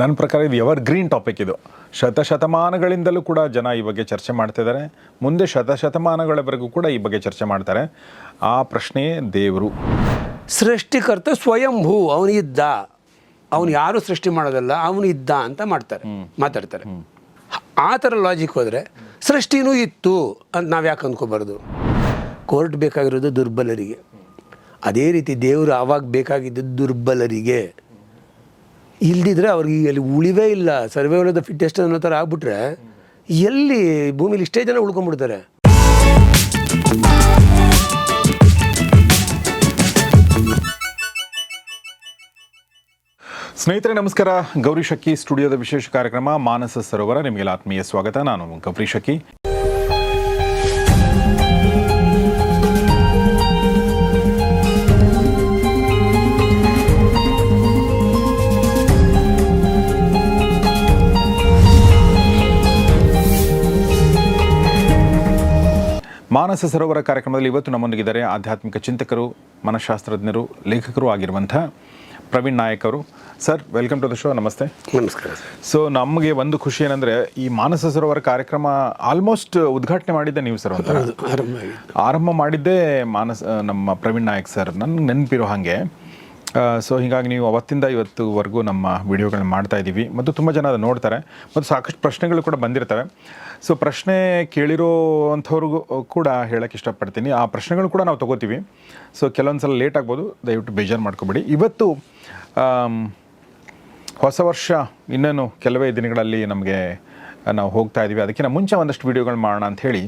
ನನ್ನ ಪ್ರಕಾರ ಇದು ಎವರ್ ಗ್ರೀನ್ ಟಾಪಿಕ್ ಇದು. ಶತಶತಮಾನಗಳಿಂದಲೂ ಕೂಡ ಜನ ಈ ಬಗ್ಗೆ ಚರ್ಚೆ ಮಾಡ್ತಿದ್ದಾರೆ ಮುಂದೆ ಶತಶತಮಾನಗಳವರೆಗೂ ಕೂಡ ಈ ಬಗ್ಗೆ ಚರ್ಚೆ ಮಾಡ್ತಾರೆ. ಆ ಪ್ರಶ್ನೆಯೇ ದೇವರು. ಸೃಷ್ಟಿಕರ್ತ ಸ್ವಯಂಭೂ ಅವನಿದ್ದ ಅವನು ಯಾರು ಸೃಷ್ಟಿ ಮಾಡೋದಲ್ಲ ಅವನು ಇದ್ದ ಅಂತ ಮಾಡ್ತಾರೆ ಮಾತಾಡ್ತಾರೆ. ಆ ಥರ ಲಾಜಿಕ್ ಹೋದರೆ ಸೃಷ್ಟಿನೂ ಇತ್ತು ಅಂತ ನಾವು ಯಾಕೆ ಅಂದ್ಕೋಬಾರ್ದು ಕೋರ್ಟ್ ಬೇಕಾಗಿರೋದು ದುರ್ಬಲರಿಗೆ. ಅದೇ ರೀತಿ ದೇವರು ಆವಾಗ ಬೇಕಾಗಿದ್ದು ದುರ್ಬಲರಿಗೆ. ಇಲ್ದಿದ್ರೆ ಅವ್ರಿಗೆ ಅಲ್ಲಿ ಉಳಿವೇ ಇಲ್ಲ. ಸರ್ವೆ ದ ಫಿಟ್ಟೆಸ್ಟ್ ಅನ್ನೋ ಥರ ಆಗ್ಬಿಟ್ರೆ ಎಲ್ಲಿ ಭೂಮಿಲಿ ಇಷ್ಟೇ ಜನ ಉಳ್ಕೊಂಡ್ಬಿಡ್ತಾರೆ. ಸ್ನೇಹಿತರೆ, ನಮಸ್ಕಾರ. ಗೌರಿ ಶಕ್ಕಿ ಸ್ಟುಡಿಯೋದ ವಿಶೇಷ ಕಾರ್ಯಕ್ರಮ ಮಾನಸ ಸರೋವರ. ನಿಮಗೆಲ್ಲ ಆತ್ಮೀಯ ಸ್ವಾಗತ. ನಾನು ಗೌರಿ ಶಕ್ಕಿ ಮಾನಸ ಸರೋವರ ಕಾರ್ಯಕ್ರಮದಲ್ಲಿ ಇವತ್ತು ನಮ್ಮೊಂದಿಗಿದ್ದಾರೆ ಆಧ್ಯಾತ್ಮಿಕ ಚಿಂತಕರು ಮನಃಶಾಸ್ತ್ರಜ್ಞರು ಲೇಖಕರು ಆಗಿರುವಂಥ ಪ್ರವೀಣ್ ನಾಯಕ್ ಅವರು. Sir welcome to the show. ನಮಸ್ತೆ. ನಮಸ್ಕಾರ ಸೊ ನಮಗೆ ಒಂದು ಖುಷಿ ಏನಂದ್ರೆ ಈ ಮಾನಸ ಸರೋವರ ಕಾರ್ಯಕ್ರಮ ಆಲ್ಮೋಸ್ಟ್ ಉದ್ಘಾಟನೆ ಮಾಡಿದ್ದೆ ನೀವು ಸರ್ ಆರಂಭ ಮಾಡಿದ್ದೇ ಮಾನಸ ನಮ್ಮ ಪ್ರವೀಣ್ ನಾಯಕ್ ಸರ್. ನನ್ಗೆ ನೆನಪಿರೋ ಹಾಗೆ ಸೊ ಹೀಗಾಗಿ ನೀವು ಅವತ್ತಿಂದ ಇವತ್ತುವರೆಗೂ ನಮ್ಮ ವಿಡಿಯೋಗಳನ್ನ ಮಾಡ್ತಾ ಇದ್ದೀವಿ. ಮತ್ತು ತುಂಬ ಜನ ಅದು ನೋಡ್ತಾರೆ. ಮತ್ತು ಸಾಕಷ್ಟು ಪ್ರಶ್ನೆಗಳು ಕೂಡ ಬಂದಿರ್ತವೆ. ಸೊ ಪ್ರಶ್ನೆ ಕೇಳಿರೋ ಅಂಥವ್ರಿಗೂ ಕೂಡ ಹೇಳೋಕ್ಕೆ ಇಷ್ಟಪಡ್ತೀನಿ. ಆ ಪ್ರಶ್ನೆಗಳು ಕೂಡ ನಾವು ತೊಗೋತೀವಿ. ಸೊ ಕೆಲವೊಂದು ಸಲ ಲೇಟ್ ಆಗ್ಬೋದು. ದಯವಿಟ್ಟು ಬೇಜಾರು ಮಾಡ್ಕೊಬೇಡಿ. ಇವತ್ತು ಹೊಸ ವರ್ಷ ಇನ್ನೇನು ಕೆಲವೇ ದಿನಗಳಲ್ಲಿ ನಮಗೆ ನಾವು ಹೋಗ್ತಾ ಇದ್ದೀವಿ ಅದಕ್ಕಿಂತ ಮುಂಚೆ ಒಂದಷ್ಟು ವಿಡಿಯೋಗಳು ಮಾಡೋಣ ಅಂಥೇಳಿ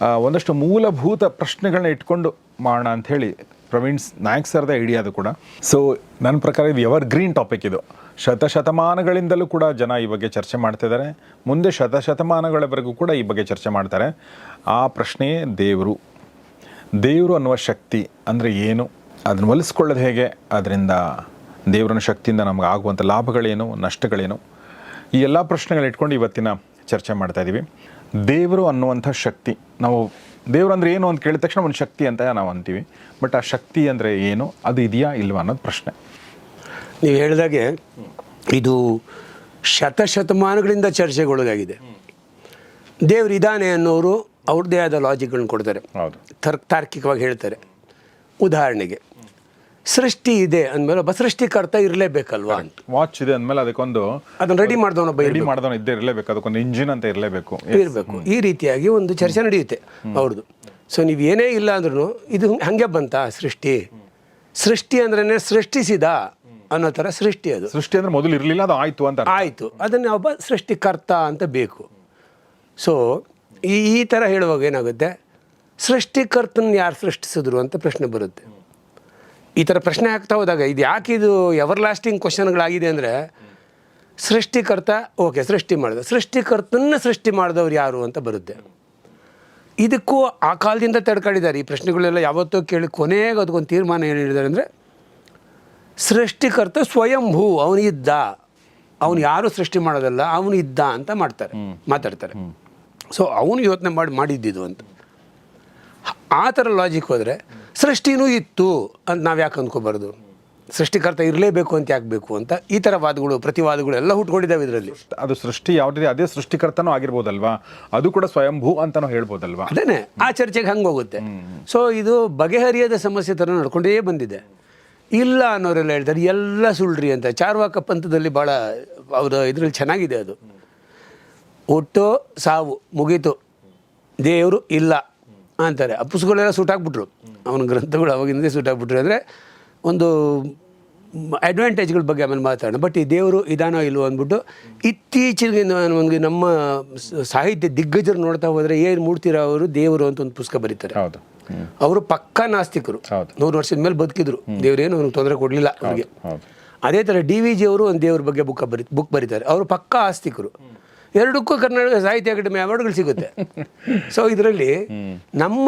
ಒಂದಷ್ಟು ಮೂಲಭೂತ ಪ್ರಶ್ನೆಗಳನ್ನ ಇಟ್ಕೊಂಡು ಮಾಡೋಣ ಅಂಥೇಳಿ ಪ್ರವೀಣ್ ನಾಯಕ್ ಸರ್ದ ಐಡಿಯಾ ಅದು ಕೂಡ. ಸೊ ನನ್ನ ಪ್ರಕಾರ ಇದು ಎವರ್ ಗ್ರೀನ್ ಟಾಪಿಕ್ ಇದು. ಶತಶತಮಾನಗಳಿಂದಲೂ ಕೂಡ ಜನ ಈ ಬಗ್ಗೆ ಚರ್ಚೆ ಮಾಡ್ತಿದ್ದಾರೆ. ಮುಂದೆ ಶತಶತಮಾನಗಳವರೆಗೂ ಕೂಡ ಈ ಬಗ್ಗೆ ಚರ್ಚೆ ಮಾಡ್ತಾರೆ. ಆ ಪ್ರಶ್ನೆಯೇ ದೇವರು. ದೇವರು ಅನ್ನುವ ಶಕ್ತಿ ಅಂದರೆ ಏನು? ಅದನ್ನು ಒಲಿಸ್ಕೊಳ್ಳೋದು ಹೇಗೆ? ಅದರಿಂದ ದೇವರನ ಶಕ್ತಿಯಿಂದ ನಮಗೆ ಆಗುವಂಥ ಲಾಭಗಳೇನು? ನಷ್ಟಗಳೇನು? ಈ ಎಲ್ಲ ಪ್ರಶ್ನೆಗಳು ಇಟ್ಕೊಂಡು ಇವತ್ತಿನ ಚರ್ಚೆ ಮಾಡ್ತಾ ಇದ್ದೀವಿ ದೇವರು ಅನ್ನುವಂಥ ಶಕ್ತಿ. ನಾವು ದೇವರು ಅಂದರೆ ಏನು ಅಂತ ಕೇಳಿದ ತಕ್ಷಣ ಒಂದು ಶಕ್ತಿ ಅಂತ ನಾವು ಅಂತೀವಿ. ಬಟ್ ಆ ಶಕ್ತಿ ಅಂದರೆ ಏನು ಅದು ಇದೆಯಾ ಇಲ್ವಾ ಅನ್ನೋದು ಪ್ರಶ್ನೆ. ನೀವು ಹೇಳಿದಾಗೆ ಇದು ಶತಶತಮಾನಗಳಿಂದ ಚರ್ಚೆಗೊಳಗಾಗಿದೆ. ದೇವ್ರ ಇದ್ದಾನೆ ಅನ್ನೋರು ಅವ್ರದ್ದೇ ಆದ ಲಾಜಿಕ್ಗಳನ್ನ ಕೊಡ್ತಾರೆ. ಹೌದು. ತರ್ ತಾರ್ಕಿಕವಾಗಿ ಹೇಳ್ತಾರೆ. ಉದಾಹರಣೆಗೆ ಸೃಷ್ಟಿ ಇದೆ ಅಂದಮೇಲೆ ಒಬ್ಬ ಸೃಷ್ಟಿಕರ್ತ ಇರಲೇಬೇಕಲ್ವಾ ಅಂತ. ವಾಚ್ ಇದೆ ಅಂದ್ಮೇಲೆ ಅದಕ್ಕೊಂದು ಅದನ್ನ ರೆಡಿ ಮಾಡ್ದವನೊಬ್ಬ ರೆಡಿ ಮಾಡಿದವನು ಇದ್ದೇ ಇರಲೇಬೇಕು ಅದಕ್ಕೊಂದು ಇಂಜಿನ್ ಅಂತ ಇರಲೇಬೇಕು. ಇರಬೇಕು. ಈ ರೀತಿಯಾಗಿ ಒಂದು ಚರ್ಚೆ ನಡೆಯುತ್ತೆ ಅವ್ರದ್ದು. ಸೊ ನೀವು ಏನೇ ಇಲ್ಲ ಅಂದ್ರೂ ಇದು ಹಂಗೆ ಬಂತ ಸೃಷ್ಟಿ? ಸೃಷ್ಟಿ ಅಂದ್ರೆ ಸೃಷ್ಟಿಸಿದ ಅನ್ನೋ ಥರ ಸೃಷ್ಟಿ ಅದು. ಸೃಷ್ಟಿ ಅಂದ್ರೆ ಮೊದಲು ಇರಲಿಲ್ಲ ಅದು ಆಯಿತು ಅಂತ. ಆಯಿತು. ಅದನ್ನು ಒಬ್ಬ ಸೃಷ್ಟಿಕರ್ತ ಅಂತ ಬೇಕು. ಸೊ ಈ ಈ ಥರ ಹೇಳುವಾಗ ಏನಾಗುತ್ತೆ? ಸೃಷ್ಟಿಕರ್ತನ ಯಾರು ಸೃಷ್ಟಿಸಿದ್ರು ಅಂತ ಪ್ರಶ್ನೆ ಬರುತ್ತೆ. ಈ ಥರ ಪ್ರಶ್ನೆ ಆಗ್ತಾ ಹೋದಾಗ ಇದು ಯಾಕೆ ಇದು ಎವರ್ ಲಾಸ್ಟಿಂಗ್ ಕ್ವಶನ್ಗಳಾಗಿದೆ ಅಂದರೆ ಸೃಷ್ಟಿಕರ್ತ ಓಕೆ ಸೃಷ್ಟಿ ಮಾಡಿದ. ಸೃಷ್ಟಿಕರ್ತನ ಸೃಷ್ಟಿ ಮಾಡಿದವ್ರು ಯಾರು ಅಂತ ಬರುತ್ತೆ. ಇದಕ್ಕೂ ಆ ಕಾಲದಿಂದ ತಡ್ಕೊಂಡಿದ್ದಾರೆ ಈ ಪ್ರಶ್ನೆಗಳೆಲ್ಲ ಯಾವತ್ತೋ ಕೇಳಿ ಕೊನೆಗೆ ಅದಕ್ಕೊಂದು ತೀರ್ಮಾನ ಏನು ಹೇಳಿದ್ದಾರೆ ಅಂದರೆ ಸೃಷ್ಟಿಕರ್ತ ಸ್ವಯಂಭೂ ಅವನಿದ್ದ ಅವನು ಯಾರು ಸೃಷ್ಟಿ ಮಾಡೋದಲ್ಲ ಅವನು ಇದ್ದ ಅಂತ ಮಾಡ್ತಾರೆ ಮಾತಾಡ್ತಾರೆ. ಸೊ ಅವನು ಯೋಚನೆ ಮಾಡಿ ಮಾಡಿದ್ದಿದ್ದು ಅಂತ. ಆ ಥರ ಲಾಜಿಕ್ ಹೋದರೆ ಸೃಷ್ಟಿನೂ ಇತ್ತು ಅಂತ ನಾವು ಯಾಕೆ ಅಂದ್ಕೋಬಾರ್ದು? ಸೃಷ್ಟಿಕರ್ತ ಇರಲೇಬೇಕು ಅಂತ ಯಾಕೆ ಬೇಕು ಅಂತ ಈ ಥರ ವಾದಗಳು ಪ್ರತಿವಾದಗಳು ಎಲ್ಲ ಹುಟ್ಕೊಂಡಿದ್ದಾವೆ ಇದರಲ್ಲಿ. ಅದು ಸೃಷ್ಟಿ ಯಾವುದೇ ಅದೇ ಸೃಷ್ಟಿಕರ್ತನೂ ಆಗಿರ್ಬೋದಲ್ವಾ? ಅದು ಕೂಡ ಸ್ವಯಂಭೂ ಅಂತಲೂ ಹೇಳ್ಬೋದಲ್ವಾ? ಅದೇನೆ ಆ ಚರ್ಚೆಗೆ ಹಂಗೆ ಹೋಗುತ್ತೆ. ಸೊ ಇದು ಬಗೆಹರಿಯದ ಸಮಸ್ಯೆ ಥರ ನಡ್ಕೊಂಡೇ ಬಂದಿದೆ. ಇಲ್ಲ ಅನ್ನೋರೆಲ್ಲ ಹೇಳ್ತಾರೆ ಎಲ್ಲ ಸುಳ್ರಿ ಅಂತ. ಚಾರ್ವಾಕ ಪಂಥದಲ್ಲಿ ಭಾಳ ಅವರ ಇದರಲ್ಲಿ ಚೆನ್ನಾಗಿದೆ ಅದು. ಹುಟ್ಟು ಸಾವು ಮುಗೀತು. ದೇವರು ಇಲ್ಲ. ಅಂತಾರೆ. ಆ ಪುಸ್ತಕಗಳೆಲ್ಲ ಸುಟ್ಟಾಕ್ಬಿಟ್ರು ಅವನ ಗ್ರಂಥಗಳು ಅವಾಗಿಂದೇ ಸುಟ್ಟಾಕ್ಬಿಟ್ರು ಅಂದರೆ ಒಂದು ಅಡ್ವಾಂಟೇಜ್ಗಳ ಬಗ್ಗೆ ಆಮೇಲೆ ಮಾತಾಡೋಣ. ಬಟ್ ಈ ದೇವರು ಇದಾನೋ ಇಲ್ವೋ ಅಂದ್ಬಿಟ್ಟು ಇತ್ತೀಚೆಗೆ ನಮಗೆ ನಮ್ಮ ಸಾಹಿತ್ಯ ದಿಗ್ಗಜರು ನೋಡ್ತಾ ಹೋದರೆ ಏನು ಮೂಡ್ತೀರಾ ಅವರು ದೇವರು ಅಂತ ಒಂದು ಪುಸ್ತಕ ಬರೀತಾರೆ. ಅವರು ಪಕ್ಕಾ ನಾಸ್ತಿಕರು. ನೂರು ವರ್ಷದ ಮೇಲೆ ಬದುಕಿದ್ರು. ದೇವರೇನು ಅವ್ರಿಗೆ ತೊಂದರೆ ಕೊಡಲಿಲ್ಲ ಅವ್ರಿಗೆ. ಅದೇ ಥರ ಡಿ ವಿ ಜಿ ಅವರು ಒಂದು ದೇವ್ರ ಬಗ್ಗೆ ಬುಕ್ ಬರಿ ಬುಕ್ ಬರೀತಾರೆ. ಅವರು ಪಕ್ಕಾ ಆಸ್ತಿಕರು. ಎರಡಕ್ಕೂ ಕರ್ನಾಟಕ ಸಾಹಿತ್ಯ ಅಕಾಡೆಮಿ ಅವಾರ್ಡ್ಗಳು ಸಿಗುತ್ತೆ. ಸೊ ಇದರಲ್ಲಿ ನಮ್ಮ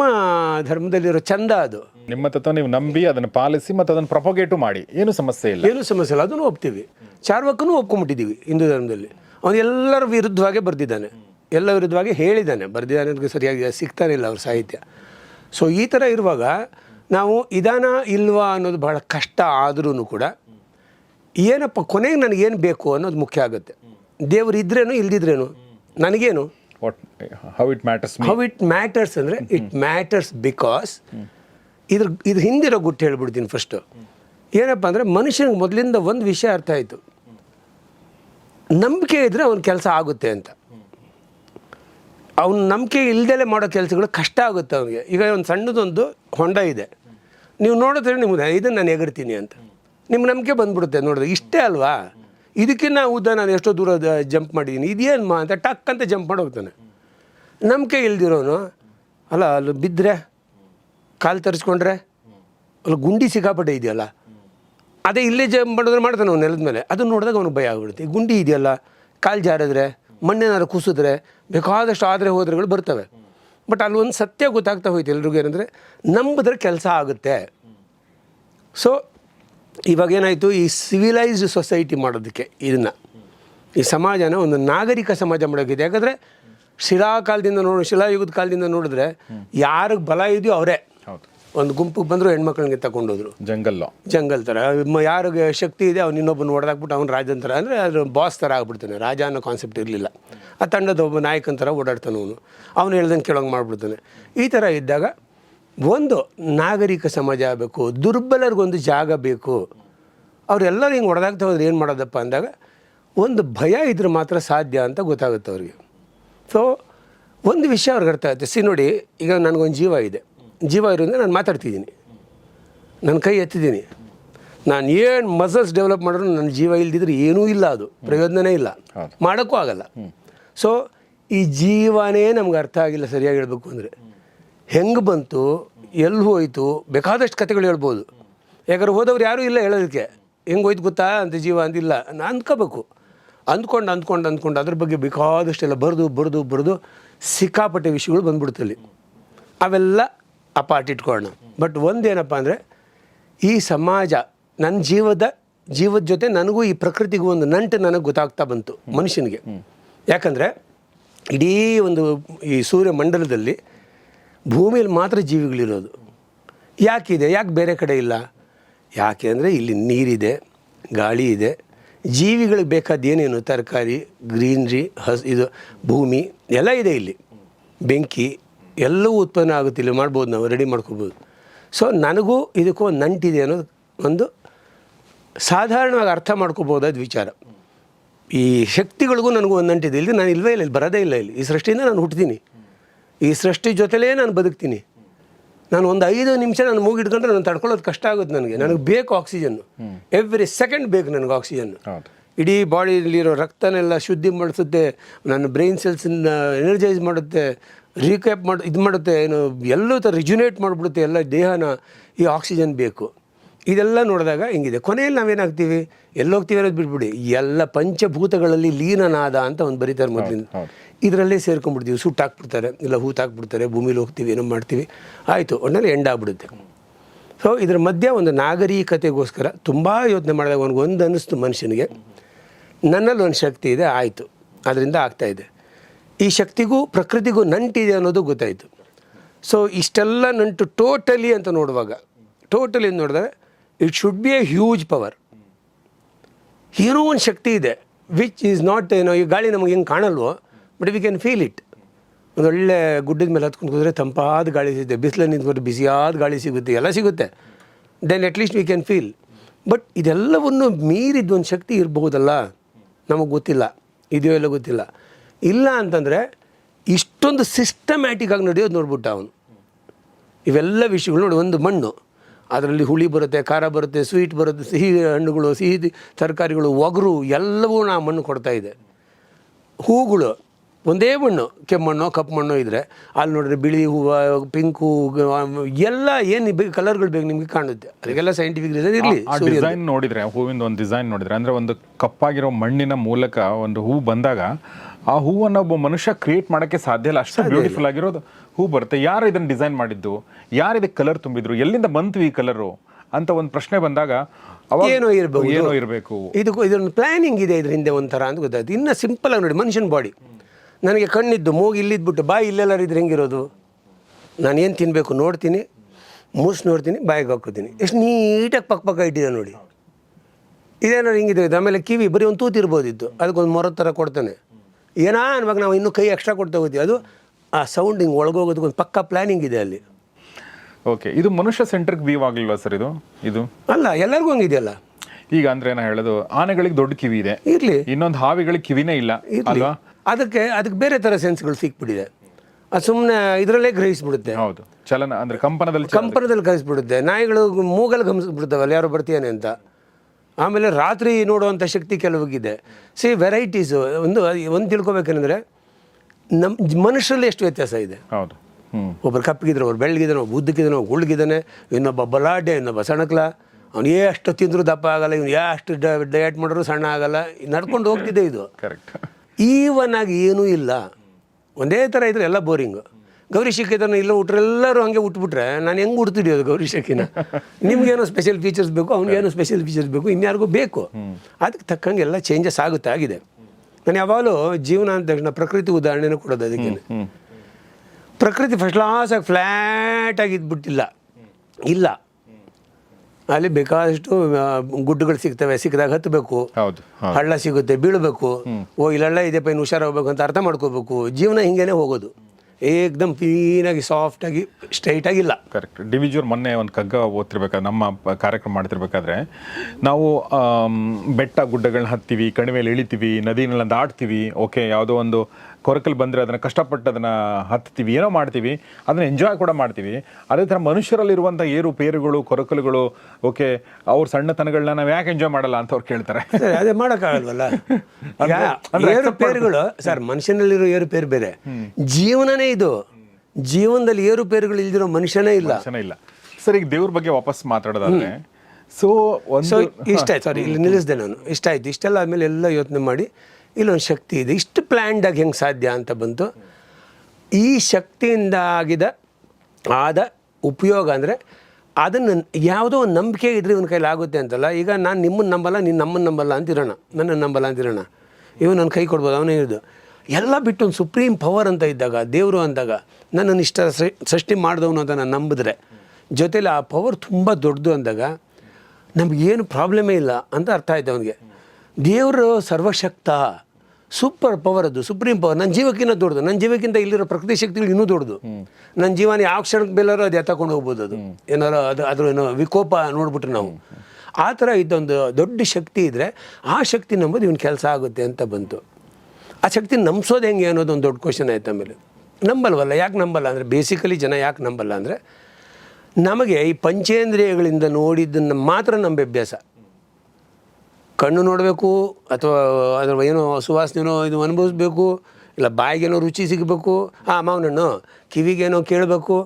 ಧರ್ಮದಲ್ಲಿರೋ ಚಂದ ಅದು. ನಿಮ್ಮ ತತ್ವ ನೀವು ನಂಬಿ ಅದನ್ನು ಪಾಲಿಸಿ ಮತ್ತು ಅದನ್ನು ಪ್ರೊಪಗೇಟು ಮಾಡಿ. ಏನು ಸಮಸ್ಯೆ ಇಲ್ಲ. ಏನು ಸಮಸ್ಯೆ ಇಲ್ಲ ಅದನ್ನು ಒಪ್ತೀವಿ. ಚಾರ್ವಕನೂ ಒಪ್ಕೊಂಬಿಟ್ಟಿದ್ದೀವಿ ಹಿಂದೂ ಧರ್ಮದಲ್ಲಿ. ಅವನು ಎಲ್ಲರ ವಿರುದ್ಧವಾಗೇ ಬರೆದಿದ್ದಾನೆ. ಎಲ್ಲ ವಿರುದ್ಧವಾಗಿ ಹೇಳಿದ್ದಾನೆ. ಬರೆದಿದ್ದಾನೆ ಅದಕ್ಕೆ ಸರಿಯಾಗಿ ಸಿಗ್ತಾನೆ ಇಲ್ಲ ಅವ್ರ ಸಾಹಿತ್ಯ. ಸೊ ಈ ಥರ ಇರುವಾಗ ನಾವು ಇದಾನ ಇಲ್ವಾ ಅನ್ನೋದು ಬಹಳ ಕಷ್ಟ ಆದ್ರೂ ಕೂಡ ಏನಪ್ಪ ಕೊನೆಗೆ ನನಗೇನು ಬೇಕು ಅನ್ನೋದು ಮುಖ್ಯ ಆಗುತ್ತೆ. ದೇವ್ರು ಇದ್ರೇನು ಇಲ್ದಿದ್ರೇನು? ನನಗೇನು? How it matters how it matters ಅಂದರೆ ಇಟ್ ಮ್ಯಾಟರ್ಸ್ ಬಿಕಾಸ್ ಇದ್ರ ಇದು ಹಿಂದಿರೋ ಗುಟ್ಟು ಹೇಳ್ಬಿಡ್ತೀನಿ ಫಸ್ಟು ಏನಪ್ಪ ಅಂದರೆ ಮನುಷ್ಯನಿಗೆ ಮೊದಲಿಂದ ಒಂದು ವಿಷಯ ಅರ್ಥ ಆಯಿತು. ನಂಬಿಕೆ ಇದ್ದರೆ ಅವನ ಕೆಲಸ ಆಗುತ್ತೆ ಅಂತ. ಅವ್ನ ನಂಬಿಕೆ ಇಲ್ದೇ ಮಾಡೋ ಕೆಲಸಗಳು ಕಷ್ಟ ಆಗುತ್ತೆ ಅವನಿಗೆ. ಈಗ ಒಂದು ಸಣ್ಣದೊಂದು ಹೊಂಡ ಇದೆ. ನೀವು ನೋಡಿದ್ರೆ ನಿಮ್ಗೆ ಇದನ್ನು ನಾನು ಎಗರ್ತೀನಿ ಅಂತ. ನಿಮ್ಮ ನಂಬಿಕೆ ಬಂದ್ಬಿಡುತ್ತೆ ನೋಡಿದ್ರೆ. ಇಷ್ಟೇ ಅಲ್ವಾ? ಇದಕ್ಕಿನ್ನ ಉದ್ದ ನಾನು ಎಷ್ಟೋ ದೂರ ಜಂಪ್ ಮಾಡಿದ್ದೀನಿ. ಇದೇನು ಮಾ ಅಂತ ಟಕ್ ಅಂತ ಜಂಪ್ ಮಾಡಿ ಹೋಗ್ತಾನೆ. ನಂಬಿಕೆ ಇಲ್ದಿರೋನು, ಅಲ್ಲ, ಅಲ್ಲಿ ಬಿದ್ದರೆ ಕಾಲು ತರಿಸ್ಕೊಂಡ್ರೆ, ಅಲ್ಲಿ ಗುಂಡಿ ಸಿಕ್ಕಾಪಟ್ಟೆ ಇದೆಯಲ್ಲ, ಅದೇ ಇಲ್ಲೇ ಜಂಪ್ ಮಾಡಿದ್ರೆ ಮಾಡ್ತಾನೆ ಅವ್ನು ನೆಲದ ಮೇಲೆ. ಅದನ್ನು ನೋಡಿದಾಗ ಅವ್ನಿಗೆ ಭಯ ಆಗಿಬಿಡುತ್ತೆ. ಗುಂಡಿ ಇದೆಯಲ್ಲ, ಕಾಲು ಜಾರಿದ್ರೆ, ಮಣ್ಣೇನಾದ್ರು ಕುಸಿದ್ರೆ, ಬೇಕಾದಷ್ಟು ಆದರೆ ಹೋದ್ರೆಗಳು ಬರ್ತವೆ. ಬಟ್ ಅಲ್ಲಿ ಒಂದು ಸತ್ಯ ಗೊತ್ತಾಗ್ತಾ ಹೋಯ್ತು ಎಲ್ರಿಗೂ ಏನಂದರೆ, ನಂಬಿದ್ರೆ ಕೆಲಸ ಆಗುತ್ತೆ. ಸೊ ಇವಾಗ ಏನಾಯಿತು ಈ ಸಿವಿಲೈಸ್ಡ್ ಸೊಸೈಟಿ ಮಾಡೋದಕ್ಕೆ ಇದನ್ನು. ಈ ಸಮಾಜನ ಒಂದು ನಾಗರಿಕ ಸಮಾಜ ಮಾಡೋಕ್ಕಿದೆ ಯಾಕಂದರೆ ಶಿಲಾಕಾಲದಿಂದ ನೋಡು ಶಿಲಾಯುಗದ ಕಾಲದಿಂದ ನೋಡಿದ್ರೆ ಯಾರಿಗೆ ಬಲ ಇದೆಯೋ ಅವರೇ. ಒಂದು ಗುಂಪಿಗೆ ಬಂದರು ಹೆಣ್ಮಕ್ಳಿಗೆ ತಗೊಂಡೋದ್ರು. ಜಂಗಲ್ ಜಂಗಲ್ ಥರ ಯಾರಿಗೆ ಶಕ್ತಿ ಇದೆ ಅವ್ನು ಇನ್ನೊಬ್ಬನ ಹೊಡೆದಾಕ್ಬಿಟ್ಟು ಅವ್ನು ರಾಜನ್ ಥರ ಅಂದರೆ ಅದು ಬಾಸ್ ಥರ ಆಗ್ಬಿಡ್ತಾನೆ. ರಾಜ ಅನ್ನೋ ಕಾನ್ಸೆಪ್ಟ್ ಇರಲಿಲ್ಲ. ಆ ತಂಡದ ಒಬ್ಬ ನಾಯಕನ ಥರ ಓಡಾಡ್ತಾನೆ ಅವನು. ಅವನು ಹೇಳ್ದಂಗೆ ಕೇಳೋಂಗೆ ಮಾಡ್ಬಿಡ್ತಾನೆ. ಈ ಥರ ಇದ್ದಾಗ ಒಂದು ನಾಗರಿಕ ಸಮಾಜ ಆಗಬೇಕು ದುರ್ಬಲರಿಗೊಂದು ಜಾಗ ಬೇಕು. ಅವರೆಲ್ಲರೂ ಹಿಂಗೆ ಹೊಡೆದಾಗ್ತಾ ಹೋದ್ರೆ ಏನು ಮಾಡೋದಪ್ಪ ಅಂದಾಗ ಒಂದು ಭಯ ಇದ್ರೆ ಮಾತ್ರ ಸಾಧ್ಯ ಅಂತ ಗೊತ್ತಾಗುತ್ತೆ ಅವ್ರಿಗೆ. ಸೊ ಒಂದು ವಿಷಯ ಅವ್ರಿಗೆ ಅರ್ಥ ಆಗುತ್ತೆ. ಸಿ ನೋಡಿ ಈಗ ನನಗೊಂದು ಜೀವ ಇದೆ. ಜೀವ ಇರೋದ್ರಿಂದ ನಾನು ಮಾತಾಡ್ತಿದ್ದೀನಿ. ನನ್ನ ಕೈ ಎತ್ತಿದ್ದೀನಿ. ನಾನು ಏನು ಮಸಲ್ಸ್ ಡೆವಲಪ್ ಮಾಡಿದ್ರು ನನ್ನ ಜೀವ ಇಲ್ದಿದ್ರೆ ಏನೂ ಇಲ್ಲ ಅದು. ಪ್ರಯೋಜನನೇ ಇಲ್ಲ. ಮಾಡೋಕ್ಕೂ ಆಗಲ್ಲ. ಸೊ ಈ ಜೀವನೇ ನಮ್ಗೆ ಅರ್ಥ ಆಗಿಲ್ಲ ಸರಿಯಾಗಿ ಹೇಳ್ಬೇಕು ಅಂದರೆ. ಹೆಂಗೆ ಬಂತು ಎಲ್ಲಿ ಹೋಯಿತು, ಬೇಕಾದಷ್ಟು ಕತೆಗಳು ಹೇಳ್ಬೋದು. ಯಾಕಂದ್ರೆ ಹೋದವ್ರು ಯಾರೂ ಇಲ್ಲ ಹೇಳೋದಕ್ಕೆ. ಹೆಂಗೆ ಹೋಯ್ತು ಗೊತ್ತಾ? ಅಂತ ಜೀವ ಅಂದಿಲ್ಲ. ನಾನು ಅಂದ್ಕೋಬೇಕು. ಅಂದ್ಕೊಂಡು ಅಂದ್ಕೊಂಡು ಅಂದ್ಕೊಂಡು ಅದ್ರ ಬಗ್ಗೆ ಬೇಕಾದಷ್ಟೆಲ್ಲ ಬರೆದು ಬರೆದು ಬರೆದು ಸಿಕ್ಕಾಪಟ್ಟೆ ವಿಷಯಗಳು ಬಂದ್ಬಿಡ್ತಲ್ಲಿ ಅವೆಲ್ಲ ಅಪಾರ್ಟ್ ಇಟ್ಕೊಳ್ಳೋಣ. ಬಟ್ ಒಂದೇನಪ್ಪ ಅಂದರೆ, ಈ ಸಮಾಜ ನನ್ನ ಜೀವದ ಜೀವದ ಜೊತೆ ನನಗೂ ಈ ಪ್ರಕೃತಿಗೂ ಒಂದು ನಂಟು ನನಗೆ ಗೊತ್ತಾಗ್ತಾ ಬಂತು ಮನುಷ್ಯನಿಗೆ. ಯಾಕಂದರೆ, ಇಡೀ ಒಂದು ಈ ಸೂರ್ಯ ಮಂಡಲದಲ್ಲಿ ಭೂಮಿಯಲ್ಲಿ ಮಾತ್ರ ಜೀವಿಗಳಿರೋದು. ಯಾಕಿದೆ? ಯಾಕೆ ಬೇರೆ ಕಡೆ ಇಲ್ಲ? ಯಾಕೆ ಅಂದರೆ ಇಲ್ಲಿ ನೀರಿದೆ, ಗಾಳಿ ಇದೆ. ಜೀವಿಗಳಿಗೆ ಬೇಕಾದ ಏನೇನು? ತರಕಾರಿ, ಗ್ರೀನ್ರಿ, ಹಸ್, ಇದು ಭೂಮಿ ಎಲ್ಲ ಇದೆ ಇಲ್ಲಿ. ಬೆಂಕಿ ಎಲ್ಲವೂ ಉತ್ಪನ್ನ ಆಗುತ್ತೆ ಇಲ್ಲಿ. ಮಾಡ್ಬೋದು ನಾವು, ರೆಡಿ ಮಾಡ್ಕೋಬೋದು. ಸೊ ನನಗೂ ಇದಕ್ಕೂ ಒಂದು ನಂಟಿದೆ ಅನ್ನೋದು ಒಂದು ಸಾಧಾರಣವಾಗಿ ಅರ್ಥ ಮಾಡ್ಕೋಬೋದಾದ ವಿಚಾರ. ಈ ಶಕ್ತಿಗಳಿಗೂ ನನಗೂ ಒಂದು ನಂಟಿದೆ. ಇಲ್ಲಿ ನಾನು ಇಲ್ವೇ ಇಲ್ಲ, ಇಲ್ಲಿ ಬರೋದೇ ಇಲ್ಲ ಇಲ್ಲಿ. ಈ ಸೃಷ್ಟಿಯಿಂದ ನಾನು ಹುಟ್ತೀನಿ. ಈ ಸೃಷ್ಟಿ ಜೊತೆಲೇ ನಾನು ಬದುಕ್ತೀನಿ. ನಾನು ಒಂದು ಐದು ನಿಮಿಷ ನಾನು ಮೂಗಿಟ್ಕೊಂಡ್ರೆ ನಾನು ತಡ್ಕೊಳ್ಳೋದು ಕಷ್ಟ ಆಗುತ್ತೆ ನನಗೆ. ನನಗೆ ಬೇಕು ಆಕ್ಸಿಜನ್ನು ಎವ್ರಿ ಸೆಕೆಂಡ್ ಬೇಕು ನನಗೆ ಆಕ್ಸಿಜನ್ ಹೌದು. ಇಡೀ ಬಾಡಿಯಲ್ಲಿರೋ ರಕ್ತನೆಲ್ಲ ಶುದ್ಧಿ ಮಾಡಿಸುತ್ತೆ ನನ್ನ ಬ್ರೈನ್ ಸೆಲ್ಸನ್ನ ಎನರ್ಜೈಸ್ ಮಾಡುತ್ತೆ ರೀಕ್ಯಾಪ್ ಮಾಡಿ ಇದು ಮಾಡುತ್ತೆ ಏನು ಎಲ್ಲೂ ಥರ ರಿಜುನೇಟ್ ಮಾಡಿಬಿಡುತ್ತೆ ಎಲ್ಲ ದೇಹನ ಈ ಆಕ್ಸಿಜನ್ ಬೇಕು. ಇದೆಲ್ಲ ನೋಡಿದಾಗ ಹಿಂಗಿದೆ. ಕೊನೆಯಲ್ಲಿ ನಾವೇನಾಗ್ತೀವಿ? ಎಲ್ಲೋಗ್ತೀವಿ ಅನ್ನೋದು ಬಿಟ್ಬಿಡಿ. ಎಲ್ಲ ಪಂಚಭೂತಗಳಲ್ಲಿ ಲೀನನಾದ ಅಂತ ಒಂದು ಬರೀತಾರೆ ಮೊದಲಿಂದ. ಇದರಲ್ಲೇ ಸೇರ್ಕೊಂಡ್ಬಿಡ್ತೀವಿ, ಸುಟ್ಟು ಹಾಕ್ಬಿಡ್ತಾರೆ, ಇಲ್ಲ ಹೂತಾಕ್ಬಿಡ್ತಾರೆ ಭೂಮಿಲಿ ಹೋಗ್ತೀವಿ, ಏನೋ ಮಾಡ್ತೀವಿ. ಆಯಿತು ಒಟ್ಟಿನಲ್ಲಿ ಎಂಡ್ ಆಗ್ಬಿಡುತ್ತೆ. ಸೊ ಇದ್ರ ಮಧ್ಯೆ ಒಂದು ನಾಗರಿಕತೆಗೋಸ್ಕರ ತುಂಬ ಯೋಚನೆ ಮಾಡಿದಾಗ ಒಂದು ಅನ್ನಿಸ್ತು ಮನುಷ್ಯನಿಗೆ. ನನ್ನಲ್ಲಿ ಒಂದು ಶಕ್ತಿ ಇದೆ, ಆಯಿತು. ಅದರಿಂದ ಆಗ್ತಾ ಇದೆ. ಈ ಶಕ್ತಿಗೂ ಪ್ರಕೃತಿಗೂ ನಂಟಿದೆ ಅನ್ನೋದು ಗೊತ್ತಾಯಿತು. ಸೊ ಇಷ್ಟೆಲ್ಲ ನಂಟು ಟೋಟಲಿ ಅಂತ ನೋಡುವಾಗ ಟೋಟಲಿ ನೋಡಿದ್ರೆ it should be a huge power ಏನೋ ಒಂದು ಶಕ್ತಿ ಇದೆ ವಿಚ್ ಈಸ್ ನಾಟ್ ಏನೋ ಈ ಗಾಳಿ ನಮಗೆ ಹೆಂಗೆ ಕಾಣಲ್ವೋ but we can feel it ಒಂದು ಒಳ್ಳೆ ಗುಡ್ಡದ ಮೇಲೆ ಹತ್ಕೊಂಡು ಕೂತ್ರೆ ತಂಪಾದ ಗಾಳಿ ಸಿಗುತ್ತೆ, ಬಿಸಿಲಲ್ಲಿ ನಿಂತ್ಕೊಂಡು ಬಿಸಿಯಾದ ಗಾಳಿ ಸಿಗುತ್ತೆ, ಎಲ್ಲ ಸಿಗುತ್ತೆ. Then at least we can feel but ಇದೆಲ್ಲವನ್ನು ಮೀರಿದ ಒಂದು ಶಕ್ತಿ ಇರಬಹುದಲ್ಲ ನಮಗೆ ಗೊತ್ತಿಲ್ಲ. ಇದೆಯೋ ಎಲ್ಲ ಗೊತ್ತಿಲ್ಲ. ಇಲ್ಲ ಅಂತಂದರೆ ಇಷ್ಟೊಂದು ಸಿಸ್ಟಮ್ಯಾಟಿಕ್ಕಾಗಿ ನಡೆಯೋದು ನೋಡ್ಬಿಟ್ಟ ಅವನು. ಇವೆಲ್ಲ ವಿಷಯಗಳು ನೋಡಿ ಒಂದು ಮಣ್ಣು. ಅದರಲ್ಲಿ ಹುಳಿ ಬರುತ್ತೆ, ಖಾರ ಬರುತ್ತೆ ಸ್ವೀಟ್ ಬರುತ್ತೆ, ಸಿಹಿ ಹಣ್ಣುಗಳು, ಸಿಹಿ ತರಕಾರಿಗಳು, ಒಗರು, ಎಲ್ಲವೂ ನಾ ಮಣ್ಣು ಕೊಡ್ತಾ ಇದೆ. ಹೂಗಳು ಒಂದೇ ಮಣ್ಣು ಕೆಮ್ಮಣ್ಣು ಕಪ್ಪು ಮಣ್ಣು ಇದ್ದರೆ ಅಲ್ಲಿ ನೋಡಿದ್ರೆ ಬಿಳಿ ಹೂವು ಪಿಂಕು ಎಲ್ಲ ಏನು ಬೇಕು ಕಲರ್ಗಳು ಬೇಕು ನಿಮಗೆ ಕಾಣುತ್ತೆ. ಅದಕ್ಕೆಲ್ಲ ಸೈಂಟಿಫಿಕ್ ರೀಸನ್ ಇರಲಿ ಆ ಡಿಸೈನ್ ನೋಡಿದ್ರೆ ಹೂವಿಂದ ಒಂದು ಡಿಸೈನ್ ನೋಡಿದ್ರೆ ಅಂದ್ರೆ ಒಂದು ಕಪ್ಪಾಗಿರೋ ಮಣ್ಣಿನ ಮೂಲಕ ಒಂದು ಹೂ ಬಂದಾಗ ಆ ಹೂವನ್ನ ಒಬ್ಬ ಮನುಷ್ಯ ಕ್ರಿಯೇಟ್ ಮಾಡಕ್ಕೆ ಸಾಧ್ಯ ಇಲ್ಲ. ಅಷ್ಟು ಬ್ಯೂಟಿಫುಲ್ ಆಗಿರೋದು ಹೂ ಬರುತ್ತೆ. ಯಾರು ಇದನ್ನು ಡಿಸೈನ್ ಮಾಡಿದ್ದು? ಯಾರು ಇದಕ್ಕೆ ಕಲರ್ ತುಂಬಿದ್ರು? ಎಲ್ಲಿಂದ ಬಂತು ಈ ಕಲರು ಅಂತ ಒಂದು ಪ್ರಶ್ನೆ ಬಂದಾಗ ಏನೋ ಇರಬಹುದು ಏನೋ ಇರಬೇಕು. ಇದಕ್ಕೂ ಇದೊಂದು ಪ್ಲಾನಿಂಗ್ ಇದೆ ಇದರ ಹಿಂದೆ ಒಂಥರ ಅಂತ ಗೊತ್ತಾಯ್ತು. ಇನ್ನೂ ಸಿಂಪಲ್ ಆಗಿ ನೋಡಿ ಮನುಷ್ಯನ ಬಾಡಿ ನನಗೆ ಕಣ್ಣಿದ್ದು ಮೂಗು ಇಲ್ಲಿದ್ಬಿಟ್ಟು ಬಾಯಿ ಇಲ್ಲೆಲ್ಲರೂ ಇದ್ರೆ ಹೆಂಗಿರೋದು? ನಾನು ಏನು ತಿನ್ನಬೇಕು ನೋಡ್ತೀನಿ ಮೂಸ್ ನೋಡ್ತೀನಿ ಬಾಯಿಗೆ ಹಾಕೋತೀನಿ ಎಷ್ಟು ನೀಟಾಗಿ ಪಕ್ಕ ಪಕ್ಕ ಇಟ್ಟಿದೆ ನೋಡಿ. ಇದೇನೋ ಹಿಂಗಿದೆ. ಆಮೇಲೆ ಕಿವಿ ಬರೀ ಒಂದು ತೂತಿರ್ಬೋದಿತ್ತು ಅದಕ್ಕೊಂದು ಮೊರದ ಥರ ಕೊಡ್ತಾನೆ. ಏನೋ ಅನ್ವಾಗ ನಾವು ಇನ್ನೂ ಕೈ ಎಕ್ಸ್ಟ್ರಾ ಕೊಡ್ತಾ ಹೋಗ್ತೀವಿ. ಅದು ಆ ಸೌಂಡ್ ಹಿಂಗೆ ಒಳಗೋಗೋದಕ್ಕೊಂದು ಪಕ್ಕ ಪ್ಲ್ಯಾನಿಂಗ್ ಇದೆ ಅಲ್ಲಿ. ಓಕೆ ಇದು ಮನುಷ್ಯ ಸೆಂಟ್ರಿಗೆ ವ್ಯೂ ಆಗಲಿಲ್ಲ ಸರ್ ಇದು? ಇದು? ಅಲ್ಲ ಎಲ್ಲರಿಗೂ ಹಂಗಿದೆಯಲ್ಲ ಈಗ ಅಂದ್ರೆ ನಾ ಹೇಳೋದು ಆನೆಗಳಿಗೆ ದೊಡ್ಡ ಕಿವಿ ಇದೆ. ಇರಲಿ. ಇನ್ನೊಂದು ಹಾವಿಗಳಿಗೆ ಕಿವಿನೇ ಇಲ್ಲ ಅಲ್ವಾ? ಅದಕ್ಕೆ ಅದಕ್ಕೆ ಬೇರೆ ಥರ ಸೆನ್ಸ್ಗಳು ಸಿಕ್ಬಿಟ್ಟಿದೆ. ಅದು ಸುಮ್ಮನೆ ಇದರಲ್ಲೇ ಗ್ರಹಿಸ್ಬಿಡುತ್ತೆ. ಹೌದು. ಚಲನ ಅಂದ್ರೆ ಕಂಪನದಲ್ಲಿ ಕಂಪನದಲ್ಲಿ ಕಳಿಸ್ಬಿಡುತ್ತೆ ನಾಯಿಗಳು ಮೂಗಲ್ಲಿ ಗಮನಿಸ್ಬಿಡ್ತಾವಲ್ಲ ಯಾರು ಬರ್ತೀಯಾನೆ ಅಂತ. ಆಮೇಲೆ ರಾತ್ರಿ ನೋಡುವಂಥ ಶಕ್ತಿ ಕೆಲವಗಿದೆ ಸಿ ವೆರೈಟೀಸು ಒಂದು ಒಂದು ತಿಳ್ಕೊಬೇಕಂದ್ರೆ ನಮ್ಮ ಮನುಷ್ಯರಲ್ಲಿ ಎಷ್ಟು ವ್ಯತ್ಯಾಸ ಇದೆ. ಹೌದು. ಒಬ್ಬರು ಕಪ್ಪಿಗಿದ್ರೆ ಒಬ್ರು ಬೆಳ್ಳಗಿದ್ದಾನೆ ಒಬ್ಬ ಉದ್ದಕ್ಕಿದ್ದಾನೆ ಒಬ್ಬ ಗುಳ್ಗಿದ್ದಾನೆ ಇನ್ನೊಬ್ಬ ಬಲಾಢ್ಯ ಇನ್ನೊಬ್ಬ ಸಣಕ್ಲ. ಅವ್ನು ಎಷ್ಟು ತಿಂದರೂ ದಪ್ಪ ಆಗಲ್ಲ ಇವ್ನು ಎಷ್ಟು ಡಯಟ್ ಮಾಡಿದ್ರು ಸಣ್ಣ ಆಗಲ್ಲ. ನಡ್ಕೊಂಡು ಹೋಗ್ತಿದೆ ಇದು. ಕರೆಕ್ಟ್ ಈವನ್ ಆಗಿ ಏನೂ ಇಲ್ಲ. ಒಂದೇ ಥರ ಇದ್ರೆ ಎಲ್ಲ ಬೋರಿಂಗು. ಗೌರಿ ಶಿಖಿತನ ಇಲ್ಲ ಎಲ್ಲರೂ ಹಂಗೆ ಉಟ್ಬಿಟ್ರೆ ನಾನು ಹೆಂಗೆ ಉಡ್ತಿಡಿಯೋದು ಗೌರಿ ಶಿಖಿನ ನಿಮ್ಗೇನೋ ಸ್ಪೆಷಲ್ ಫೀಚರ್ಸ್ ಬೇಕು, ಅವ್ನಿಗೇನೋ ಸ್ಪೆಷಲ್ ಫೀಚರ್ಸ್ ಬೇಕು, ಇನ್ಯಾರಿಗೂ ಬೇಕು. ಅದಕ್ಕೆ ತಕ್ಕಂಗೆ ಎಲ್ಲ ಚೇಂಜಸ್ ಆಗುತ್ತೆ ಆಗಿದೆ. ನಾನು ಯಾವಾಗಲೂ ಜೀವನ ಅಂದ ತಕ್ಷಣ ಪ್ರಕೃತಿ ಉದಾಹರಣೆನೂ ಕೊಡೋದು ಅದಕ್ಕೆ. ಪ್ರಕೃತಿ ಫಸ್ಟ್ ಕ್ಲಾಸಾಗಿ ಫ್ಲ್ಯಾಟಾಗಿ ಇದ್ಬಿಟ್ಟಿಲ್ಲ. ಇಲ್ಲ. ಅಲ್ಲಿ ಬೇಕಾದಷ್ಟು ಗುಡ್ಡುಗಳು ಸಿಗ್ತವೆ. ಸಿಕ್ಕಿದಾಗ ಹತ್ತಬೇಕು. ಹಳ್ಳ ಸಿಗುತ್ತೆ ಬೀಳಬೇಕು. ಓ ಇಲ್ಲೆಲ್ಲ ಇದೆ ಪೈನ್ ಹುಷಾರಾಗಬೇಕು ಅಂತ ಅರ್ಥ ಮಾಡ್ಕೋಬೇಕು. ಜೀವನ ಹಿಂಗೇನೆ ಹೋಗೋದು. ಏಕ್ದಮ್ ಕ್ಲೀನಾಗಿ ಸಾಫ್ಟಾಗಿ ಸ್ಟ್ರೈಟಾಗಿಲ್ಲ ಕರೆಕ್ಟ್ ಡಿವಿಜುವಲ್ ಮೊನ್ನೆ ಒಂದು ಕಗ್ಗ ಓದ್ತಿರ್ಬೇಕಾದ್ರೆ ನಮ್ಮ ಕಾರ್ಯಕ್ರಮ ಮಾಡ್ತಿರ್ಬೇಕಾದ್ರೆ ನಾವು ಬೆಟ್ಟ ಗುಡ್ಡಗಳನ್ನ ಹತ್ತೀವಿ ಕಣಿವೆಯಲ್ಲಿ ಇಳಿತೀವಿ ನದಿನೆಲ್ಲ ದಾಟ್ತೀವಿ ಓಕೆ ಯಾವುದೋ ಒಂದು ಕೊರಕಲ್ ಬಂದರೆ ಅದನ್ನು ಕಷ್ಟಪಟ್ಟು ಅದನ್ನು ಹತ್ತೀವಿ ಏನೋ ಮಾಡ್ತೀವಿ ಅದನ್ನು ಎಂಜಾಯ್ ಕೂಡ ಮಾಡ್ತೀವಿ. ಅದೇ ಥರ ಮನುಷ್ಯರಲ್ಲಿರುವಂಥ ಏರು ಪೇರುಗಳು ಕೊರಕಲುಗಳು ಓಕೆ ಅವ್ರ ಸಣ್ಣತನಗಳನ್ನ ನಾವು ಯಾಕೆ ಎಂಜಾಯ್ ಮಾಡಲ್ಲ ಅಂತ ಅವ್ರು ಕೇಳ್ತಾರೆ. ಅದೇ ಮಾಡೋಕ್ಕಾಗಲ್ವಲ್ಲ? ಏರು ಪೇರುಗಳು ಸರ್ ಮನುಷ್ಯನಲ್ಲಿರೋ ಏರುಪೇರು ಬೇರೆ. ಜೀವನನೇ ಇದು. ಜೀವನದಲ್ಲಿ ಏರುಪೇರುಗಳು ಇಲ್ದಿರೋ ಮನುಷ್ಯನೇ ಇಲ್ಲ. ಇಲ್ಲ. ಸರ್ ಈಗ ದೇವ್ರ ಬಗ್ಗೆ ವಾಪಸ್ ಮಾತಾಡೋದಾದ್ರೆ ಸೊ ಒಂದು ಸೊ ಇಷ್ಟ ಆಯ್ತು ಸಾರಿ ಇಲ್ಲಿ ನಿಲ್ಲಿಸಿದೆ ನಾನು. ಇಷ್ಟ ಆಯ್ತು. ಇಷ್ಟೆಲ್ಲ ಆದಮೇಲೆ ಎಲ್ಲ ಯೋಚನೆ ಮಾಡಿ. ಇಲ್ಲೊಂದು ಶಕ್ತಿ ಇದೆ. ಇಷ್ಟು ಪ್ಲ್ಯಾಂಡಾಗಿ ಹೆಂಗೆ ಸಾಧ್ಯ ಅಂತ ಬಂತು. ಈ ಶಕ್ತಿಯಿಂದ ಆಗಿದ ಆದ ಉಪಯೋಗ ಅಂದರೆ ಅದನ್ನು ಯಾವುದೋ ಒಂದು ನಂಬಿಕೆ ಇದ್ರೆ ಇವನ ಕೈಲಿ ಆಗುತ್ತೆ ಅಂತಲ್ಲ. ಈಗ ನಾನು ನಿಮ್ಮನ್ನು ನಂಬಲ್ಲ, ನೀನು ನಮ್ಮನ್ನು ನಂಬಲ್ಲ ಅಂತಿರೋಣ ನನ್ನನ್ನು ನಂಬಲ್ಲ ಅಂತಿರೋಣ ಇವನು ನನ್ನ ಕೈ ಕೊಡ್ಬೋದು, ಅವನೇ ಇರೋದು. ಎಲ್ಲ ಬಿಟ್ಟು ಒಂದು ಸುಪ್ರೀಂ ಪವರ್ ಅಂತ ಇದ್ದಾಗ, ದೇವರು ಅಂದಾಗ, ನನ್ನನ್ನು ಇಷ್ಟ ಸೃಷ್ಟಿ ಮಾಡಿದವನು ಅಂತ ನಾನು ನಂಬಿದ್ರೆ, ಜೊತೆಲಿ ಆ ಪವರ್ ತುಂಬ ದೊಡ್ಡದು ಅಂದಾಗ ನಮಗೇನು ಪ್ರಾಬ್ಲಮೇ ಇಲ್ಲ ಅಂತ ಅರ್ಥ ಆಯ್ತು ಅವನಿಗೆ. ದೇವರು ಸರ್ವಶಕ್ತ ಸೂಪರ್ ಪವರ್ ಅದು ಸುಪ್ರೀಂ ಪವರ್ ನನ್ನ ಜೀವಕ್ಕಿಂತ ದೊಡ್ಡದು ನನ್ನ ಜೀವಕ್ಕಿಂತ ಇಲ್ಲಿರೋ ಪ್ರಕೃತಿ ಶಕ್ತಿಗಳು ಇನ್ನೂ ದೊಡ್ಡದು. ನನ್ನ ಜೀವನ ಯಾವ ಕ್ಷಣಕ್ಕೆ ಬೇಲಾರೋ ಅದು ಎತ್ತಕೊಂಡು ಹೋಗ್ಬೋದು ಅದು. ಏನಾರೋ ಅದು ಅದ್ರ ಏನೋ ವಿಕೋಪ ನೋಡ್ಬಿಟ್ರೆ ನಾವು. ಆ ಥರ ಇದ್ದೊಂದು ದೊಡ್ಡ ಶಕ್ತಿ ಇದ್ದರೆ ಆ ಶಕ್ತಿ ನಂಬೋದು ಇವನು ಕೆಲಸ ಆಗುತ್ತೆ ಅಂತ ಬಂತು. ಆ ಶಕ್ತಿ ನಂಬಿಸೋದು ಹೆಂಗೆ ಅನ್ನೋದು ಒಂದು ದೊಡ್ಡ ಕ್ವಶನ್ ಆಯ್ತು ಆಮೇಲೆ. ನಂಬಲ್ವಲ್ಲ ಯಾಕೆ ನಂಬಲ್ಲ ಅಂದರೆ ಬೇಸಿಕಲಿ ಜನ ಯಾಕೆ ನಂಬಲ್ಲ ಅಂದರೆ ನಮಗೆ ಈ ಪಂಚೇಂದ್ರಿಯಗಳಿಂದ ನೋಡಿದ್ದನ್ನು ಮಾತ್ರ ನಂಬಿ ಅಭ್ಯಾಸ. ಕಣ್ಣು ನೋಡಬೇಕು ಅಥವಾ ಅದರ ಏನೋ ಸುವಾಸನೆನೋ ಇದು ಅನುಭವಿಸ್ಬೇಕು, ಇಲ್ಲ ಬಾಯಿಗೇನೋ ರುಚಿ ಸಿಗಬೇಕು, ಆ ಮಾವನಣ್ಣು ಕಿವಿಗೇನೋ ಕೇಳಬೇಕು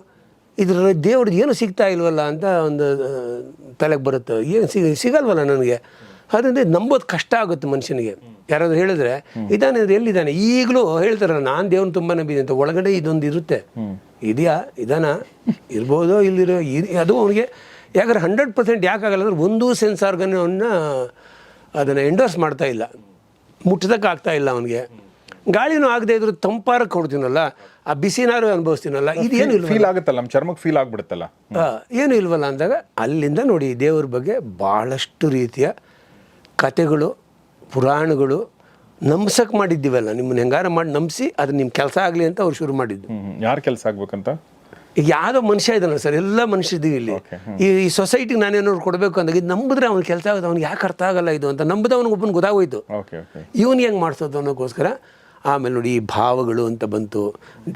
ಇದ್ರ ದೇವ್ರದ್ದು ಏನು ಸಿಗ್ತಾ ಇಲ್ವಲ್ಲ ಅಂತ ಒಂದು ತಲೆಗೆ ಬರುತ್ತೆ. ಏನು ಸಿಗ, ಸಿಗಲ್ವಲ್ಲ ನನಗೆ. ಅದರಿಂದ ನಂಬೋದು ಕಷ್ಟ ಆಗುತ್ತೆ ಮನುಷ್ಯನಿಗೆ. ಯಾರಾದರೂ ಹೇಳಿದ್ರೆ, ಇದಾನೆ ಎಲ್ಲಿದ್ದಾನೆ? ಈಗಲೂ ಹೇಳ್ತಾರೆ ನಾನು ದೇವ್ರನ್ನ ತುಂಬ ನಂಬಿದೆ ಅಂತ. ಒಳಗಡೆ ಇದೊಂದು ಇರುತ್ತೆ. ಇದೆಯಾ, ಇದಾನ? ಇರ್ಬೋದೋ ಇಲ್ಲಿರೋ ಇದು, ಅದು ಅವನಿಗೆ ಯಾಕಂದ್ರೆ ಹಂಡ್ರೆಡ್ ಪರ್ಸೆಂಟ್ ಯಾಕಾಗಲ್ಲ ಅಂದ್ರೆ ಒಂದು ಸೆನ್ಸ್ ಆರ್ಗನ್ನ ಅದನ್ನು ಎಂಡೋರ್ಸ್ ಮಾಡ್ತಾ ಇಲ್ಲ. ಮುಟ್ಟದಕ್ಕೆ ಆಗ್ತಾ ಇಲ್ಲ ಅವನಿಗೆ. ಗಾಳಿನೂ ಆಗದೆ ಇದ್ರು ತಂಪಾರಕ್ಕೆ ಕೊಡ್ತೀನಲ್ಲ ಆ ಬಿಸಿನಾರು ಅನುಭವಿಸ್ತೀನಲ್ಲ ಇದೇನು ಇಲ್ಲ ಫೀಲ್ ಆಗುತ್ತಲ್ಲ ನಮ್ಮ ಚರ್ಮಕ್ಕೆ ಫೀಲ್ ಆಗ್ಬಿಡುತ್ತಲ್ಲ. ಏನು ಇಲ್ವಲ್ಲ ಅಂದಾಗ ಅಲ್ಲಿಂದ ನೋಡಿ ದೇವ್ರ ಬಗ್ಗೆ ಭಾಳಷ್ಟು ರೀತಿಯ ಕತೆಗಳು ಪುರಾಣಗಳು ನಂಬ್ಸಕ್ಕೆ ಮಾಡಿದ್ದೀವಲ್ಲ. ನಿಮ್ಮನ್ನ ಹೆಂಗಾರ ಮಾಡಿ ನಂಬಿಸಿ ಅದು ನಿಮ್ಮ ಕೆಲಸ ಆಗಲಿ ಅಂತ ಅವ್ರು ಶುರು ಮಾಡಿದ್ದು. ಯಾರು ಕೆಲಸ ಆಗ್ಬೇಕಂತ? ಈಗ ಯಾವುದೋ ಮನುಷ್ಯ ಇದ್ದಾನೆ ಸರ್ ಎಲ್ಲ ಮನುಷ್ಯ ಇದ್ದೀವಿ ಇಲ್ಲಿ. ಈ ಈ ಸೊಸೈಟಿಗೆ ನಾನೇನೋ ಕೊಡಬೇಕು ಅಂದಾಗ ಇದು ನಂಬಿದ್ರೆ ಅವ್ನಿಗೆ ಕೆಲಸ ಆಗುತ್ತೆ ಅವ್ನಿಗೆ ಯಾಕೆ ಅರ್ಥ ಆಗಲ್ಲ ಇದು ಅಂತ ನಂಬಿದವನಿಗೆ ಒಬ್ಬನಿಗೆ ಗೊತ್ತಾಗೋಯ್ತು. ಇವನು ಹೆಂಗೆ ಮಾಡಿಸೋದು ಅನ್ನೋಕ್ಕೋಸ್ಕರ ಆಮೇಲೆ ನೋಡಿ ಈ ಭಾವಗಳು ಅಂತ ಬಂತು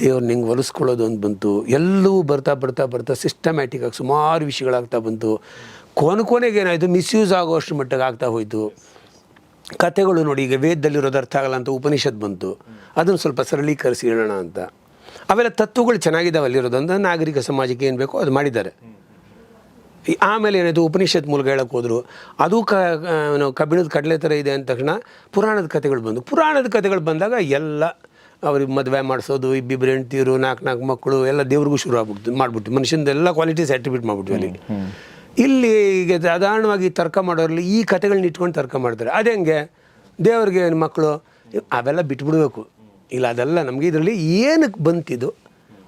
ದೇವ್ರನ್ನ ಹೆಂಗೆ ಒಲಿಸ್ಕೊಳ್ಳೋದು ಅಂತ ಬಂತು ಎಲ್ಲವೂ ಬರ್ತಾ ಬರ್ತಾ ಬರ್ತಾ ಸಿಸ್ಟಮ್ಯಾಟಿಕ್ ಆಗಿ ಸುಮಾರು ವಿಷಯಗಳಾಗ್ತಾ ಬಂತು. ಕೊನೆ ಕೊನೆಗೆ ಏನಾಯಿತು ಮಿಸ್ಯೂಸ್ ಆಗೋಷ್ಟು ಮಟ್ಟಿಗೆ ಆಗ್ತಾ ಹೋಯಿತು. ಕತೆಗಳು ನೋಡಿ ಈಗ ವೇದದಲ್ಲಿರೋದು ಅರ್ಥ ಆಗಲ್ಲ ಅಂತ ಉಪನಿಷತ್ ಬಂತು. ಅದನ್ನು ಸ್ವಲ್ಪ ಸರಳೀಕರಿಸಿ ಹೇಳೋಣ ಅಂತ. ಅವೆಲ್ಲ ತತ್ವಗಳು ಚೆನ್ನಾಗಿದ್ದಾವೆ ಅಲ್ಲಿರೋದು ಅಂದರೆ ನಾಗರಿಕ ಸಮಾಜಕ್ಕೆ ಏನು ಬೇಕೋ ಅದು ಮಾಡಿದ್ದಾರೆ. ಈ ಆಮೇಲೆ ಏನಾಯಿತು? ಉಪನಿಷತ್ ಮೂಲಕ ಹೇಳಕ್ಕೆ ಹೋದರು. ಅದು ಕ ನಾವು ಕಬ್ಬಿಣದ ಕಡಲೆ ಥರ ಇದೆ ಅಂದ ತಕ್ಷಣ ಪುರಾಣದ ಕಥೆಗಳು ಬಂದು. ಪುರಾಣದ ಕಥೆಗಳು ಬಂದಾಗ ಎಲ್ಲ ಅವ್ರಿಗೆ ಮದುವೆ ಮಾಡಿಸೋದು ಇಬ್ಬಿಬ್ಬರು ಹೆಂಡ್ತೀರು ನಾಲ್ಕು ನಾಲ್ಕು ಮಕ್ಕಳು ಎಲ್ಲ ದೇವ್ರಿಗೂ ಶುರು ಆಗ್ಬಿಡ್ತು ಮಾಡಿಬಿಟ್ಟು ಮನುಷ್ಯಂದು ಎಲ್ಲ ಕ್ವಾಲಿಟೀಸ್ ಅಟ್ರಿಬ್ಯೂಟ್ ಮಾಡಿಬಿಟ್ವಿ ಅಲ್ಲಿ. ಇಲ್ಲಿ ಈಗ ಸಾಧಾರಣವಾಗಿ ತರ್ಕ ಮಾಡೋರಲ್ಲಿ ಈ ಕಥೆಗಳನ್ನ ಇಟ್ಕೊಂಡು ತರ್ಕ ಮಾಡ್ತಾರೆ. ಅದು ಹೆಂಗೆ? ದೇವ್ರಿಗೆ ಮಕ್ಕಳು? ಅವೆಲ್ಲ ಬಿಟ್ಬಿಡ್ಬೇಕು. ಇಲ್ಲ ಅದೆಲ್ಲ ನಮಗೆ ಇದರಲ್ಲಿ ಏನಕ್ಕೆ ಬಂತಿದ್ದು?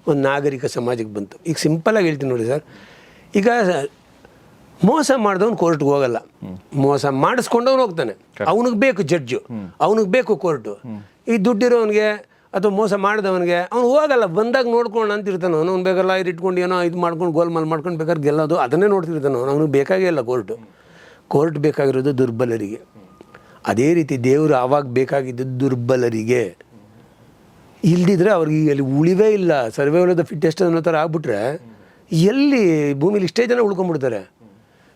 ಒಂದು ನಾಗರಿಕ ಸಮಾಜಕ್ಕೆ ಬಂತು. ಈಗ ಸಿಂಪಲಾಗಿ ಹೇಳ್ತೀನಿ ನೋಡಿ ಸರ್. ಈಗ ಮೋಸ ಮಾಡಿದವನು ಕೋರ್ಟ್ಗೆ ಹೋಗಲ್ಲ. ಮೋಸ ಮಾಡಿಸ್ಕೊಂಡವನು ಹೋಗ್ತಾನೆ. ಅವನಿಗೆ ಬೇಕು ಜಡ್ಜು ಅವನಿಗೆ ಬೇಕು ಕೋರ್ಟು ಈ ದುಡ್ಡಿರೋವನಿಗೆ ಅಥವಾ ಮೋಸ ಮಾಡಿದವನಿಗೆ ಅವ್ನು ಹೋಗಲ್ಲ. ಬಂದಾಗ ನೋಡ್ಕೊಂಡು ಅಂತಿರ್ತಾನೆ ಅವನು. ಅವ್ನು ಬೇಕಲ್ಲ ಇದು ಇಟ್ಕೊಂಡು ಏನೋ ಇದು ಮಾಡ್ಕೊಂಡು ಗೋಲ್ಮಾಲ್ ಮಾಡ್ಕೊಂಡು ಬೇಕಾದ್ರೆ ಗೆಲ್ಲೋದು. ಅದನ್ನೇ ನೋಡ್ತಿರ್ತಾನೆ ಅವನು. ಅವ್ನಿಗೆ ಬೇಕಾಗೇ ಇಲ್ಲ ಕೋರ್ಟು ಕೋರ್ಟ್ ಬೇಕಾಗಿರೋದು ದುರ್ಬಲರಿಗೆ. ಅದೇ ರೀತಿ ದೇವರು ಆವಾಗ ಬೇಕಾಗಿದ್ದು ದುರ್ಬಲರಿಗೆ. ಇಲ್ದಿದ್ರೆ ಅವ್ರಿಗೆ ಅಲ್ಲಿ ಉಳಿವೇ ಇಲ್ಲ ಸರ್ವೇ ದ ಫಿಟ್ಟೆಸ್ಟ್ ಅನ್ನೋ ಥರ ಆಗ್ಬಿಟ್ರೆ ಎಲ್ಲಿ ಭೂಮಿಲಿ ಇಷ್ಟೇ ಜನ ಉಳ್ಕೊಂಡ್ಬಿಡ್ತಾರೆ.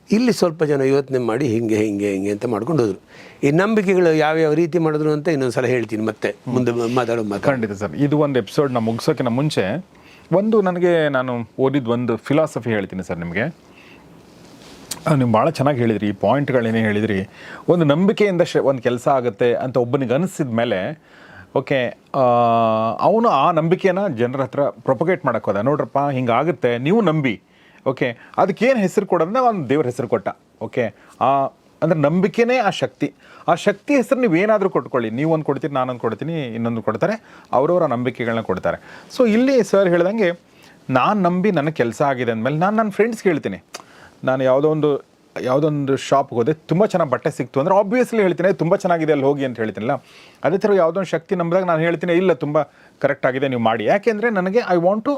ಇಲ್ಲಿ ಸ್ವಲ್ಪ ಜನ ಯೋಚನೆ ಮಾಡಿ ಹಿಂಗೆ ಹಿಂಗೆ ಹಿಂಗೆ ಅಂತ ಮಾಡ್ಕೊಂಡು ಹೋದ್ರು. ಈ ನಂಬಿಕೆಗಳು ಯಾವ್ಯಾವ ರೀತಿ ಮಾಡಿದ್ರು ಅಂತ ಇನ್ನೊಂದು ಸಲ ಹೇಳ್ತೀನಿ ಮತ್ತೆ. ಮುಂದೆ ಮಾತಾಡೋ ಮಾತು. ಖಂಡಿತ ಸರ್. ಇದು ಒಂದು ಎಪಿಸೋಡ್ನ ಮುಗಿಸೋಕ್ಕಿಂತ ಮುಂಚೆ ಒಂದು ನನಗೆ ನಾನು ಓದಿದ ಒಂದು ಫಿಲಾಸಫಿ ಹೇಳ್ತೀನಿ ಸರ್ ನಿಮಗೆ. ನೀವು ಭಾಳ ಚೆನ್ನಾಗಿ ಹೇಳಿದ್ರಿ ಈ ಪಾಯಿಂಟ್ಗಳೇನೇ ಹೇಳಿದ್ರಿ. ಒಂದು ನಂಬಿಕೆಯಿಂದ ಶ ಒಂದು ಕೆಲಸ ಆಗುತ್ತೆ ಅಂತ ಒಬ್ಬನಿಗೆ ಅನಿಸಿದ ಮೇಲೆ ಓಕೆ ಅವನು ಆ ನಂಬಿಕೆನ ಜನರ ಹತ್ರ ಪ್ರೊಪಗೇಟ್ ಮಾಡಕ್ಕೆ ಹೋದ. ನೋಡ್ರಪ್ಪ, ಹಿಂಗಾಗುತ್ತೆ, ನೀವು ನಂಬಿ. ಓಕೆ ಅದಕ್ಕೇನು ಹೆಸರು ಕೊಡೋದನ್ನ ಒಂದು ದೇವ್ರ ಹೆಸರು ಕೊಟ್ಟ. ಓಕೆ ಆ, ಅಂದರೆ ನಂಬಿಕೆನೇ ಆ ಶಕ್ತಿ. ಆ ಶಕ್ತಿ ಹೆಸರು ನೀವು ಏನಾದರೂ ಕೊಟ್ಕೊಳ್ಳಿ. ನೀವು ಒಂದು ಕೊಡ್ತೀರಿ ನಾನೊಂದು ಕೊಡ್ತೀನಿ, ಇನ್ನೊಂದು ಕೊಡ್ತಾರೆ. ಅವರವರ ನಂಬಿಕೆಗಳನ್ನ ಕೊಡ್ತಾರೆ. ಸೊ ಇಲ್ಲಿ ಸರ್ ಹೇಳ್ದಂಗೆ, ನಾನು ನಂಬಿ ನನ್ನ ಕೆಲಸ ಆಗಿದೆ ಅಂದಮೇಲೆ ನಾನು ನನ್ನ ಫ್ರೆಂಡ್ಸ್ಗೆ ಹೇಳ್ತೀನಿ ನಾನು ಯಾವುದೋ ಒಂದು ಯಾವುದೋ ಒಂದು ಶಾಪ್ಗೆ ಹೋದೆ ತುಂಬ ಚೆನ್ನಾಗಿ ಬಟ್ಟೆ ಸಿಕ್ತು ಅಂದರೆ ಆಬ್ವಿಯಸ್ಲಿ ಹೇಳ್ತೀನಿ ತುಂಬ ಚೆನ್ನಾಗಿದೆ, ಅಲ್ಲಿ ಹೋಗಿ ಅಂತ ಹೇಳ್ತೀನಲ್ಲ. ಅದೇ ಥರ ಯಾವುದೋ ಒಂದು ಶಕ್ತಿ ನಂಬಿದಾಗ ನಾನು ಹೇಳ್ತೀನಿ, ಇಲ್ಲ, ತುಂಬ ಕರೆಕ್ಟ್ ಆಗಿದೆ, ನೀವು ಮಾಡಿ. ಯಾಕೆಂದರೆ ನನಗೆ ಐ ವಾಂಟ್ ಟು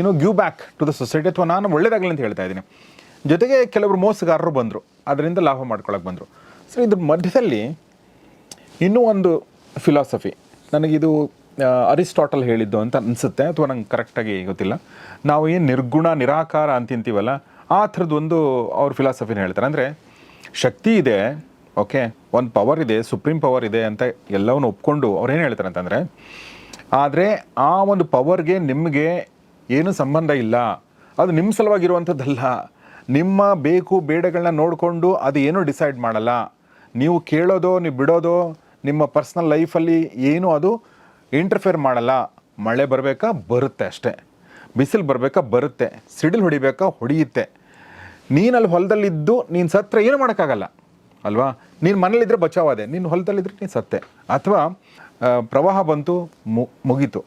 ಏನೋ give back to the society ಅಥವಾ ನಾನು ಒಳ್ಳೇದಾಗಲಿ ಅಂತ ಹೇಳ್ತಾ ಇದ್ದೀನಿ. ಜೊತೆಗೆ ಕೆಲವರು ಮೋಸಗಾರರು ಬಂದರು, ಅದರಿಂದ ಲಾಭ ಮಾಡ್ಕೊಳಕ್ಕೆ ಬಂದರು. ಸೊ ಇದ್ರ ಮಧ್ಯದಲ್ಲಿ ಇನ್ನೂ ಒಂದು ಫಿಲಾಸಫಿ ನನಗಿದು ಅರಿಸ್ಟಾಟಲ್ ಹೇಳಿದ್ದು ಅಂತ ಅನಿಸುತ್ತೆ, ಅಥವಾ ನಂಗೆ ಕರೆಕ್ಟಾಗಿ ಗೊತ್ತಿಲ್ಲ. ನಾವು ಏನು ನಿರ್ಗುಣ, ನಿರಾಕಾರ ಅಂತಿಂತೀವಲ್ಲ ಆ ಥರದ್ದು ಒಂದು ಅವ್ರ ಫಿಲಾಸಫಿನ ಹೇಳ್ತಾರೆ. ಅಂದರೆ ಶಕ್ತಿ ಇದೆ ಓಕೆ ಒಂದು ಪವರ್ ಇದೆ ಸುಪ್ರೀಂ ಪವರ್ ಇದೆ ಅಂತ ಎಲ್ಲವನ್ನು ಒಪ್ಕೊಂಡು ಅವ್ರು ಏನು ಹೇಳ್ತಾರೆ ಅಂತಂದರೆ, ಆದರೆ ಆ ಒಂದು ಪವರ್ಗೆ ನಿಮಗೆ ಏನು ಸಂಬಂಧ ಇಲ್ಲ, ಅದು ನಿಮ್ಮ ಸಲುವಾಗಿರುವಂಥದ್ದಲ್ಲ ನಿಮ್ಮ ಬೇಕು ಬೇಡಗಳನ್ನ ನೋಡಿಕೊಂಡು ಅದು ಏನೂ ಡಿಸೈಡ್ ಮಾಡಲ್ಲ, ನೀವು ಕೇಳೋದೋ, ನೀವು ಬಿಡೋದೋ, ನಿಮ್ಮ ಪರ್ಸ್ನಲ್ ಲೈಫಲ್ಲಿ ಏನು ಅದು ಇಂಟರ್ಫಿಯರ್ ಮಾಡಲ್ಲ, ಮಳೆ ಬರಬೇಕಾ ಬರುತ್ತೆ ಅಷ್ಟೇ, ಬಿಸಿಲು ಬರಬೇಕಾ ಬರುತ್ತೆ, ಸಿಡಿಲು ಹೊಡಿಬೇಕಾ ಹೊಡೆಯುತ್ತೆ ನೀನಲ್ಲಿ ಹೊಲದಲ್ಲಿದ್ದು ನೀನು ಸತ್ತರೆ ಏನು ಮಾಡೋಕ್ಕಾಗಲ್ಲ, ಅಲ್ವಾ? ನೀನು ಮನೇಲಿದ್ದರೆ ಬಚಾವಾದೆ. ನೀನು ಹೊಲದಲ್ಲಿದ್ದರೆ ನೀನು ಸತ್ತೆ. ಅಥವಾ ಪ್ರವಾಹ ಬಂತು, ಮು- ಮುಗೀತು.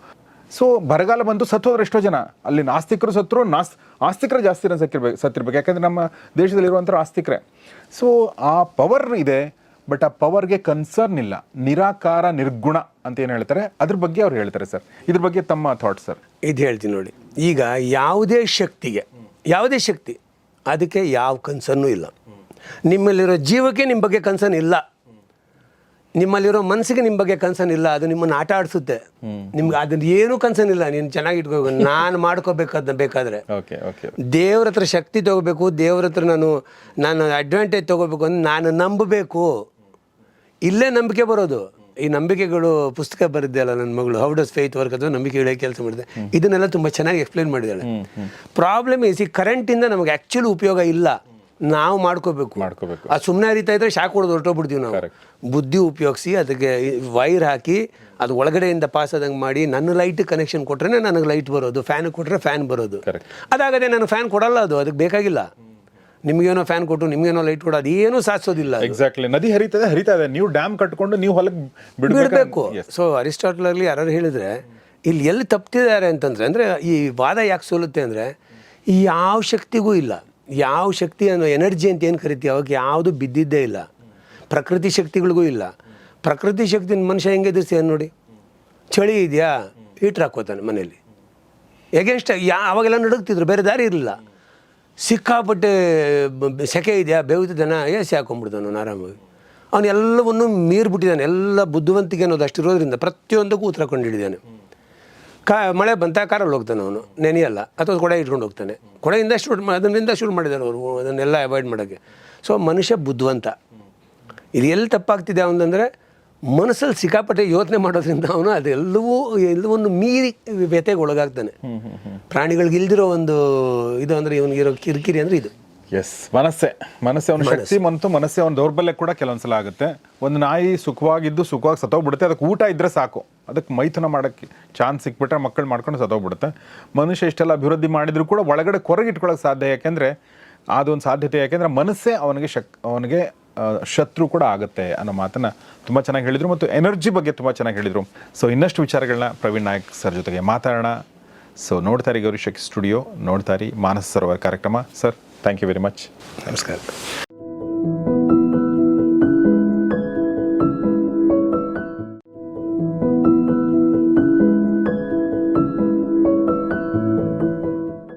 ಸೊ ಬರಗಾಲ ಬಂತು ಸತ್ತೋದ್ರೆ ಎಷ್ಟೋ ಜನ. ಅಲ್ಲಿ ನಾಸ್ತಿಕರು ಸತ್ತರು, ನಾಸ್, ಆಸ್ತಿಕರು ಜಾಸ್ತಿ ಜನ ಸತ್ತಿರ್ಬೇಕು ಸತ್ತಿರ್ಬೇಕು. ಯಾಕಂದರೆ ನಮ್ಮ ದೇಶದಲ್ಲಿರುವಂಥ ಆಸ್ತಿಕರೇ. ಸೊ ಆ ಪವರ್ ಇದೆ, ಬಟ್ ಆ ಪವರ್ಗೆ ಕನ್ಸರ್ನ್ ಇಲ್ಲ. ನಿರಾಕಾರ, ನಿರ್ಗುಣ ಅಂತ ಏನು ಹೇಳ್ತಾರೆ? ಅದ್ರ ಬಗ್ಗೆ ಅವ್ರು ಹೇಳ್ತಾರೆ, ಸರ್. ಇದ್ರ ಬಗ್ಗೆ ತಮ್ಮ ಥಾಟ್ ಸರ್. ಇದು ಹೇಳ್ತೀನಿ ನೋಡಿ. ಈಗ ಯಾವುದೇ ಶಕ್ತಿಗೆ, ಯಾವುದೇ ಶಕ್ತಿ ಅದಕ್ಕೆ ಯಾವ ಕನ್ಸನ್ನು ಇಲ್ಲ. ನಿಮ್ಮಲ್ಲಿರೋ ಜೀವಕ್ಕೆ ನಿಮ್ಮ ಬಗ್ಗೆ ಕನ್ಸನ್ ಇಲ್ಲ. ನಿಮ್ಮಲ್ಲಿರೋ ಮನಸ್ಸಿಗೆ ನಿಮ್ಮ ಬಗ್ಗೆ ಕನ್ಸನ್ ಇಲ್ಲ. ಅದು ನಿಮ್ಮನ್ನು ಆಟ ಆಡಿಸುತ್ತೆ. ನಿಮ್ಗೆ ಅದನ್ನ ಏನೂ ಕನ್ಸರ್ನ್ ಇಲ್ಲ. ನೀನು ಚೆನ್ನಾಗಿ ಇಟ್ಕೋಬೇಕು ನಾನು ಮಾಡ್ಕೋಬೇಕಾದ ಬೇಕಾದ್ರೆ. Okay okay. ದೇವ್ರ ಹತ್ರ ಶಕ್ತಿ ತಗೋಬೇಕು. ದೇವ್ರ ಹತ್ರ ನಾನು ನಾನು ಅಡ್ವಾಂಟೇಜ್ ತಗೋಬೇಕು ಅಂದ್ರೆ ನಾನು ನಂಬಬೇಕು. ಇಲ್ಲೇ ನಂಬಿಕೆ ಬರೋದು. ಈ ನಂಬಿಕೆಗಳು ಪುಸ್ತಕ ಬರೆದಿದ್ದಲ್ಲ ನನ್ನ ಮಗಳು ಹೌ ಡಸ್ ಫೇತ್ ವರ್ಕ್ ಅಥವಾ ನಂಬಿಕೆ ಹೇಳೋ ಕೆಲಸ ಮಾಡಿದೆ. ಇದನ್ನೆಲ್ಲ ತುಂಬ ಚೆನ್ನಾಗಿ ಎಕ್ಸ್ಪ್ಲೈನ್ ಮಾಡಿದ್ದಾಳೆ. ಪ್ರಾಬ್ಲಮ್ ಈಸ್ ಈ ಕರೆಂಟಿಂದ ನಮಗೆ ಆ್ಯಕ್ಚುಲಿ ಉಪಯೋಗ ಇಲ್ಲ. ನಾವು ಮಾಡ್ಕೋಬೇಕು. ಮಾಡ್ಕೋಬೇಕು. ಅದು ಸುಮ್ಮನೆ ಹರಿತಾ ಇದ್ರೆ ಶಾಕ್ ಹೊಡೆದು ಹೊರಟೋಗ್ಬಿಡ್ತೀವಿ ನಾವು. ಬುದ್ಧಿ ಉಪಯೋಗಿಸಿ ಅದಕ್ಕೆ ವೈರ್ ಹಾಕಿ ಅದು ಒಳಗಡೆಯಿಂದ ಪಾಸ್ ಆದಂಗೆ ಮಾಡಿ ನನ್ನ ಲೈಟ್ ಕನೆಕ್ಷನ್ ಕೊಟ್ರೆ ನನಗೆ ಲೈಟ್ ಬರೋದು ಫ್ಯಾನ್ ಕೊಟ್ಟರೆ ಫ್ಯಾನ್ ಬರೋದು. ಅದಾಗದೆ ನಾನು ಫ್ಯಾನ್ ಕೊಡಲ್ಲ ಅದು ಅದಕ್ಕೆ ಬೇಕಾಗಿಲ್ಲ. ನಿಮಗೇನೋ ಫ್ಯಾನ್ ಕೊಟ್ಟು ನಿಮಗೇನೋ ಲೈಟ್ ಕೊಡೋ ಏನೂ ಸಾಧಿಸೋದಿಲ್ಲ. ಎಕ್ಸಾಕ್ಟ್ಲಿ ನದಿ ಹರಿತದೆ ಹರಿತಾ ಇದೆ ನೀವು ಡ್ಯಾಮ್ ಕಟ್ಕೊಂಡು ನೀವು ಹೊಲಕ್ಕೆ ಬಿಡಬೇಕು. ಸೊ ಅರಿಸ್ಟಾಟ್ಲಲ್ಲಿ ಯಾರು ಹೇಳಿದ್ರೆ ಇಲ್ಲಿ ಎಲ್ಲಿ ತಪ್ತಿದ್ದಾರೆ ಅಂತಂದ್ರೆ ಅಂದರೆ ಈ ವಾದ ಯಾಕೆ ಸೋಲುತ್ತೆ ಅಂದರೆ ಯಾವ ಶಕ್ತಿಗೂ ಇಲ್ಲ. ಯಾವ ಶಕ್ತಿ ಅನ್ನೋ ಎನರ್ಜಿ ಅಂತ ಏನು ಕರಿತೀವಿ ಅವಾಗ ಯಾವುದು ಬಿದ್ದಿದ್ದೇ ಇಲ್ಲ. ಪ್ರಕೃತಿ ಶಕ್ತಿಗಳಿಗೂ ಇಲ್ಲ. ಪ್ರಕೃತಿ ಶಕ್ತಿನ ಮನುಷ್ಯ ಹೆಂಗೆ ಎದುರಿಸಿ ನೋಡಿ? ಚಳಿ ಇದೆಯಾ? ಹೀಟ್ರ್ ಹಾಕೋತಾನೆ ಮನೇಲಿ ಎಗೇನ್ಸ್ಟ್ ಯಾ ಅವಾಗೆಲ್ಲ ನಡುಗ್ತಿದ್ರು ಬೇರೆ ದಾರಿ ಇರಲಿಲ್ಲ. ಸಿಕ್ಕಾಪಟ್ಟೆ ಸೆಕೆ ಇದೆಯಾ? ಬೇವುತ್ತಿದ್ದಾನ ಎಸಿ ಹಾಕೊಂಡ್ಬಿಡ್ತಾನು ಆರಾಮಾಗಿ. ಅವನು ಎಲ್ಲವನ್ನೂ ಮೀರ್ಬಿಟ್ಟಿದ್ದಾನೆ ಎಲ್ಲ ಬುದ್ಧಿವಂತಿಕೆ ಅನ್ನೋದು ಅಷ್ಟಿರೋದ್ರಿಂದ ಪ್ರತಿಯೊಂದಕ್ಕೂ ಉತ್ತರ ಕಾ, ಮಳೆ ಬಂತ ಕಾರಲ್ಲಿ ಹೋಗ್ತಾನೆ ಅವನು. ನೆನೆಯಲ್ಲ. ಅಥವಾ ಕೊಡೆ ಇಟ್ಕೊಂಡು ಹೋಗ್ತಾನೆ. ಕೊಡೆಯಿಂದ ಶುರು, ಅದರಿಂದ ಶುರು ಮಾಡಿದ್ದಾರೆ ಅವರು. ಅದನ್ನೆಲ್ಲ ಅವಾಯ್ಡ್ ಮಾಡೋಕ್ಕೆ. ಸೊ ಮನುಷ್ಯ ಬುದ್ಧಿವಂತ. ಇದು ಎಲ್ಲಿ ತಪ್ಪಾಗ್ತಿದೆ ಅವನಂದರೆ ಮನಸ್ಸಲ್ಲಿ ಸಿಕ್ಕಾಪಟ್ಟೆ ಯೋಚನೆ ಮಾಡೋದ್ರಿಂದ ಅವನು ಅದೆಲ್ಲವೂ ಎಲ್ಲವನ್ನು ಮೀರಿ ವ್ಯತೆಗೆ ಒಳಗಾಗ್ತಾನೆ ಪ್ರಾಣಿಗಳಿಗೆ ಇಲ್ದಿರೋ ಒಂದು ಇದು ಅಂದರೆ ಇವನಿಗಿರೋ ಕಿರಿಕಿರಿ ಅಂದರೆ ಇದು. ಎಸ್ ಮನಸ್ಸೆ. ಮನಸ್ಸೆ ಅವನ ಶಕ್ತಿ ಮತ್ತು ಮನಸ್ಸೆ ಅವನ ದೌರ್ಬಲ್ಯ ಕೂಡ ಕೆಲವೊಂದ್ಸಲ ಆಗುತ್ತೆ. ಒಂದು ನಾಯಿ ಸುಖವಾಗಿದ್ದು ಸುಖವಾಗಿ ಸತ್ತೋಗ್ಬಿಡುತ್ತೆ. ಅದಕ್ಕೆ ಊಟ ಇದ್ರೆ ಸಾಕು. ಅದಕ್ಕೆ ಮೈಥುನ ಮಾಡೋಕ್ಕೆ ಚಾನ್ಸ್ ಸಿಕ್ಬಿಟ್ರೆ ಮಕ್ಕಳು ಮಾಡ್ಕೊಂಡು ಸತೋಗ್ಬಿಡುತ್ತೆ ಮನುಷ್ಯ ಇಷ್ಟೆಲ್ಲ ಅಭಿವೃದ್ಧಿ ಮಾಡಿದ್ರು ಕೂಡ ಒಳಗಡೆ ಕೊರಗಿಟ್ಕೊಳ್ಳೋಕೆ ಸಾಧ್ಯ ಯಾಕೆಂದ್ರೆ ಅದೊಂದು ಸಾಧ್ಯತೆ ಯಾಕೆಂದ್ರೆ ಮನಸ್ಸೇ ಅವನಿಗೆ ಶಕ್ ಅವನಿಗೆ ಶತ್ರು ಕೂಡ ಆಗುತ್ತೆ ಅನ್ನೋ ಮಾತನ್ನ ತುಂಬ ಚೆನ್ನಾಗಿ ಹೇಳಿದರು ಮತ್ತು ಎನರ್ಜಿ ಬಗ್ಗೆ ತುಂಬ ಚೆನ್ನಾಗಿ ಹೇಳಿದರು. ಸೊ ಇನ್ನಷ್ಟು ವಿಚಾರಗಳನ್ನ ಪ್ರವೀಣ್ ನಾಯಕ್ ಸರ್ ಜೊತೆಗೆ ಮಾತಾಡೋಣ. ಸೊ ನೋಡ್ತಾರೆ ಗೌರಿ ಶೆಕ್ ಸ್ಟುಡಿಯೋ ನೋಡ್ತಾರೆ ಮಾನಸ ಸರೋವರ್ ಕಾರ್ಯಕ್ರಮ. Sir thank you very much ನಮಸ್ಕಾರ.